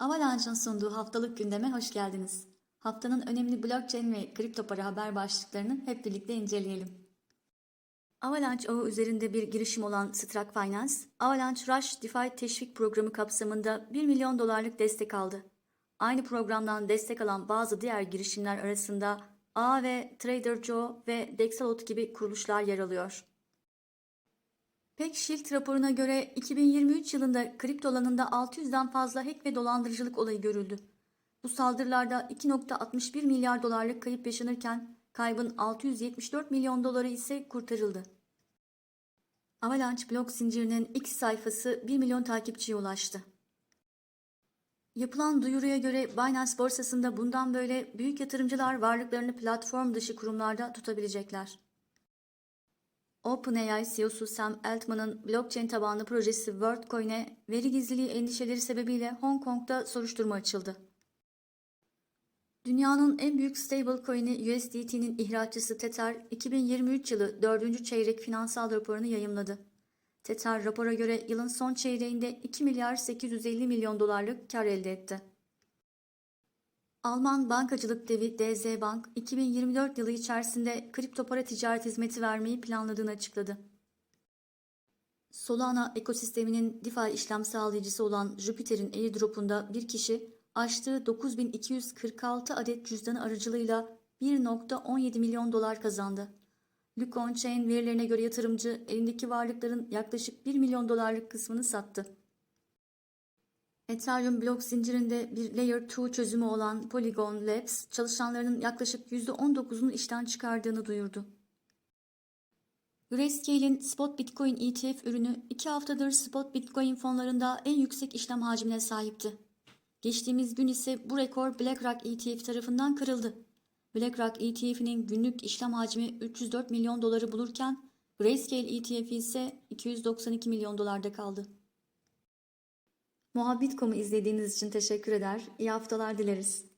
Avalanche'ın sunduğu haftalık gündeme hoş geldiniz. Haftanın önemli blockchain ve kripto para haber başlıklarını hep birlikte inceleyelim. Avalanche ağı üzerinde bir girişim olan Strak Finance, Avalanche Rush DeFi teşvik programı kapsamında 1 milyon dolarlık destek aldı. Aynı programdan destek alan bazı diğer girişimler arasında A ve Trader Joe ve Dexalot gibi kuruluşlar yer alıyor. PeckShield raporuna göre 2023 yılında kripto alanında 600'den fazla hack ve dolandırıcılık olayı görüldü. Bu saldırılarda 2.61 milyar dolarlık kayıp yaşanırken kaybın 674 milyon doları ise kurtarıldı. Avalanche blog zincirinin X sayfası 1 milyon takipçiye ulaştı. Yapılan duyuruya göre Binance borsasında bundan böyle büyük yatırımcılar varlıklarını platform dışı kurumlarda tutabilecekler. OpenAI CEO'su Sam Altman'ın blockchain tabanlı projesi WorldCoin'e veri gizliliği endişeleri sebebiyle Hong Kong'da soruşturma açıldı. Dünyanın en büyük stablecoin'i USDT'nin ihracatçısı Tether, 2023 yılı 4. çeyrek finansal raporunu yayımladı. Tether rapora göre yılın son çeyreğinde 2 milyar 850 milyon dolarlık kar elde etti. Alman bankacılık devi DZ Bank 2024 yılı içerisinde kripto para ticaret hizmeti vermeyi planladığını açıkladı. Solana ekosisteminin DeFi işlem sağlayıcısı olan Jupiter'in airdrop'unda bir kişi açtığı 9246 adet cüzdanı aracılığıyla 1.17 milyon dolar kazandı. Lucon Chain verilerine göre yatırımcı elindeki varlıkların yaklaşık 1 milyon dolarlık kısmını sattı. Ethereum blok zincirinde bir Layer 2 çözümü olan Polygon Labs çalışanlarının yaklaşık %19'unu işten çıkardığını duyurdu. Grayscale'in Spot Bitcoin ETF ürünü 2 haftadır Spot Bitcoin fonlarında en yüksek işlem hacmine sahipti. Geçtiğimiz gün ise bu rekor BlackRock ETF tarafından kırıldı. BlackRock ETF'inin günlük işlem hacmi 304 milyon doları bulurken Grayscale ETF ise 292 milyon dolarda kaldı. Muhabbit.com'u izlediğiniz için teşekkür eder. İyi haftalar dileriz.